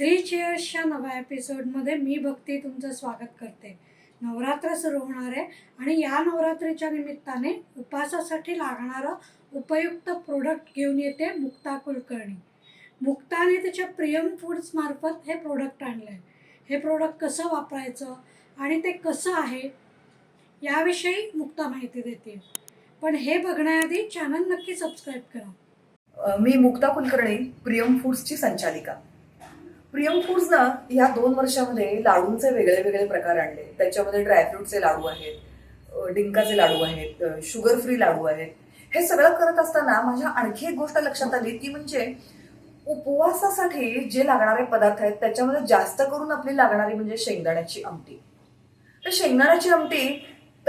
Three चेअर्सच्या नव्या एपिसोडमध्ये मी भक्ती तुमचं स्वागत करते. नवरात्र सुरू होणार आहे आणि या नवरात्रीच्या निमित्ताने उपासासाठी लागणारं उपयुक्त प्रोडक्ट घेऊन येते मुक्ता कुलकर्णी. मुक्ताने तिच्या प्रियम फूड्स मार्फत हे प्रोडक्ट आणलं आहे हे प्रोडक्ट कसं वापरायचं आणि ते कसं आहे याविषयी मुक्ता माहिती देते. पण हे बघण्याआधी चॅनल नक्की सबस्क्राईब करा. मी मुक्ता कुलकर्णी प्रियम फूड्सची संचालिका. प्रियम फूड्सनं ह्या दोन वर्षामध्ये लाडूंचे वेगळे वेगळे प्रकार आणले. त्याच्यामध्ये ड्रायफ्रूटचे लाडू आहेत डिंकाचे लाडू आहेत शुगर फ्री लाडू आहेत. हे सगळं करत असताना माझ्या आणखी एक गोष्ट लक्षात आली ती म्हणजे उपवासासाठी जे लागणारे पदार्थ आहेत त्याच्यामध्ये जास्त करून आपली लागणारी म्हणजे शेंगदाण्याची आमटी. तर शेंगदाण्याची आमटी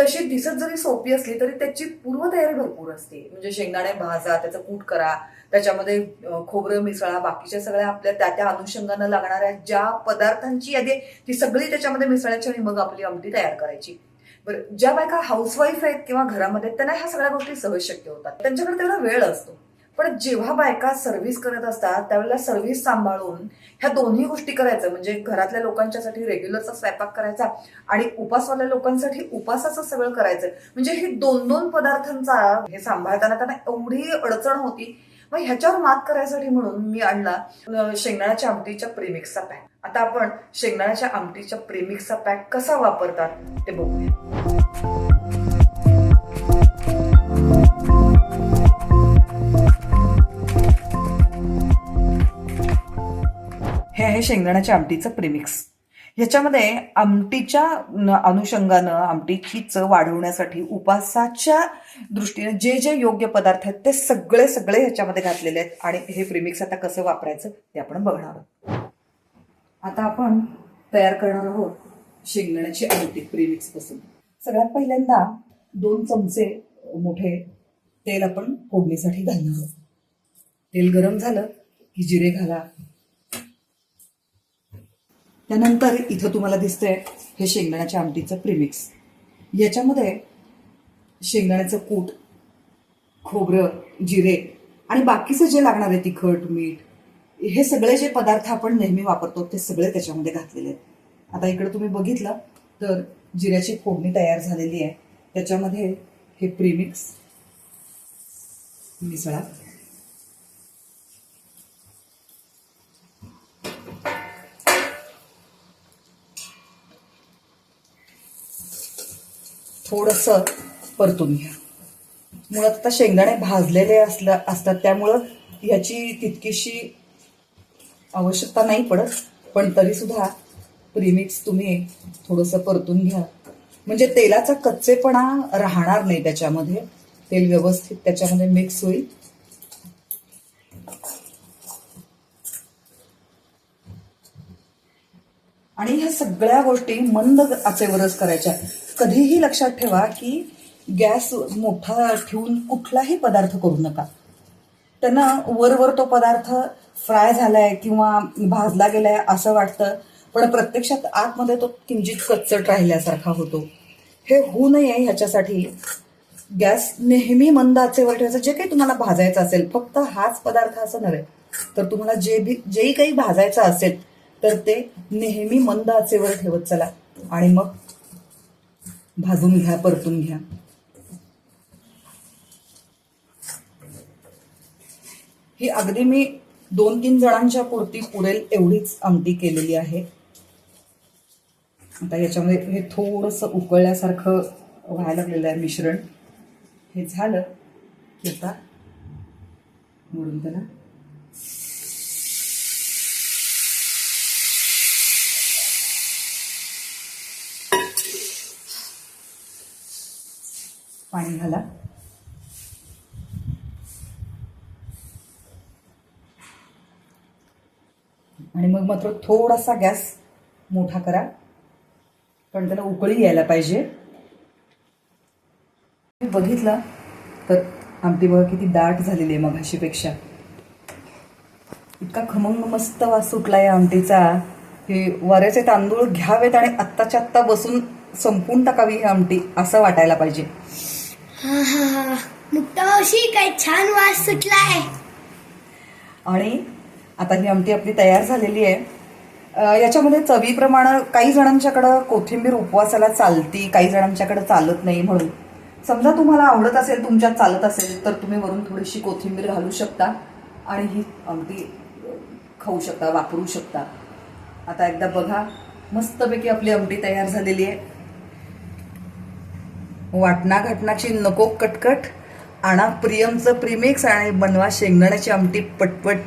तशी दिसत जरी सोपी असली तरी त्याची पूर्वतयारी भरपूर असते. म्हणजे शेंगदाणे भाजा त्याचं कूट करा त्याच्यामध्ये खोबरं मिसळा बाकीच्या सगळ्या आपल्या त्या त्या अनुषंगानं लागणाऱ्या ज्या पदार्थांची यादी ती सगळी त्याच्यामध्ये मिसळायची आणि मग आपली आमटी तयार करायची. बरं ज्या बायका हाऊसवाईफ आहेत किंवा घरामध्ये त्यांना ह्या सगळ्या गोष्टी सहज शक्य होतात. त्यांच्याकडे तेवढा वेळ असतो. पण जेव्हा बायका सर्व्हिस करत असतात त्यावेळेला सर्व्हिस सांभाळून ह्या दोन्ही गोष्टी करायचं. म्हणजे घरातल्या लोकांच्यासाठी रेग्युलरचा स्वयंपाक करायचा आणि उपासवाल्या लोकांसाठी उपासाचं सगळं करायचं. म्हणजे हे दोन दोन पदार्थांचा हे सांभाळताना त्यांना एवढी अडचण होती. मग ह्याच्यावर मात करायसाठी म्हणून मी आणला शेंगदाण्याच्या आमटीच्या प्रेमिक्सचा पॅक आता आपण शेंगदाण्याच्या आमटीच्या प्रेमिक्सचा पॅक कसा वापरतात ते बघूया. आहे शेंगदाण्याच्या आमटीचं प्रिमिक्स ह्याच्यामध्ये आमटीच्या अनुषंगानं आमटीची चव वाढवण्यासाठी उपासाच्या दृष्टीने जे जे योग्य पदार्थ आहेत ते सगळे सगळे ह्याच्यामध्ये घातलेले आहेत आणि हे प्रिमिक्स आता कसं वापरायचं ते आपण बघणार आहोत. आता आपण तयार करणार आहोत शेंगदाण्याची आमटी प्रेमिक्सपासून. सगळ्यात पहिल्यांदा दोन चमचे मोठे तेल आपण फोडणीसाठी घालणार आहोत. तेल गरम झालं की जिरे घाला. त्यानंतर इथं तुम्हाला दिसतंय हे शेंगदाण्याच्या आमटीचं प्रिमिक्स याच्यामध्ये शेंगदाण्याचं कूट खोबरं जिरे आणि बाकीचं जे लागणार आहे तिखट मीठ हे सगळे जे पदार्थ आपण नेहमी वापरतो ते सगळे त्याच्यामध्ये घातलेले आहेत. आता इकडे तुम्ही बघितलं तर जिऱ्याची फोडणी तयार झालेली आहे. त्याच्यामध्ये हे प्रिमिक्स मिसळा थोडंसं परतून घ्या. मुळात आता शेंगदाणे भाजलेले असल्या असतात त्यामुळं ह्याची तितकीशी आवश्यकता नाही पडत. पण तरीसुद्धा प्रीमिक्स तुम्ही थोडंसं परतून घ्या. म्हणजे तेलाचा कच्चेपणा राहणार नाही त्याच्यामध्ये. तेल व्यवस्थित त्याच्यामध्ये मिक्स होईल. आणि ह्या सगळ्या गोष्टी मंद आचेवरच करायच्या. कधीही लक्षात ठेवा की गॅस मोठा ठेवून कुठलाही पदार्थ करू नका. त्यांना वरवर तो पदार्थ फ्राय झालाय किंवा भाजला गेलाय असं वाटतं पण प्रत्यक्षात आतमध्ये तो किंचित कच्चट राहिल्यासारखा होतो. हे होऊ नये ह्याच्यासाठी. गॅस नेहमी मंद आचेवर ठेवायचं जे काही तुम्हाला भाजायचं असेल फक्त हाच पदार्थ असं नव्हे तर तुम्हाला जे बी जेही काही भाजायचं असेल तर ते नेहमी मंद आचेवर ठेवत चला. आणि मग भाजून घ्या परतून घ्या. ही अगदी मी दोन तीन जणांच्या पुरती पुरेल एवढीच आमटी केलेली आहे. आता याच्यामध्ये हे थोडंसं उकळल्यासारखं व्हायला लागलेलं आहे मिश्रण. हे झालं की आता मोडून त्याला पाणी घाला. आणि मग मात्र थोडासा गॅस मोठा करा. पण त्याला उकळी यायला पाहिजे. बघितलं तर आमटी बघा किती दाट झालेली आहे मघाशीपेक्षा. इतका खमंग मस्त वास सुटला या आमटीचा. हे वाऱ्याचे तांदूळ घ्यावेत आणि आत्ताच्या आत्ता बसून संपून टाकावी ही आमटी असं वाटायला पाहिजे. हा हा हा मुक्तामावशी काय छान वास सुटलाय. आणि आता ही आमटी आपली तयार झालेली आहे. अ, याच्यामध्ये चवीप्रमाणे काही जणांच्याकडं कोथिंबीर उपवासाला चालती काही जणांच्याकडे चालत नाही म्हणून. समजा तुम्हाला आवडत असेल तुमच्यात चालत असेल तर तुम्ही वरून थोडीशी कोथिंबीर घालू शकता. आणि ही अगदी अ, खाऊ शकता वापरू शकता. आता एकदा बघा मस्तपैकी आपली आमटी तयार झालेली आहे. वाटणा घटनाची नको कटकट. आणा प्रियमचं प्रीमिक्स आणि बनवा शेंगदाण्याची आमटी पटपट.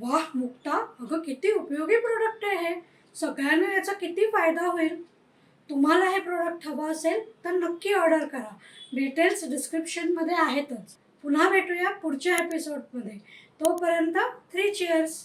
वा मुक्ता अगं किती उपयोगी प्रोडक्ट आहे. हे सगळ्यांना याचा किती फायदा होईल? तुम्हाला हे प्रोडक्ट हवं असेल तर नक्की ऑर्डर करा. डिटेल्स डिस्क्रिप्शनमध्ये आहेतच. पुन्हा भेटूया पुढच्या एपिसोडमध्ये तोपर्यंत थ्री चेअर्स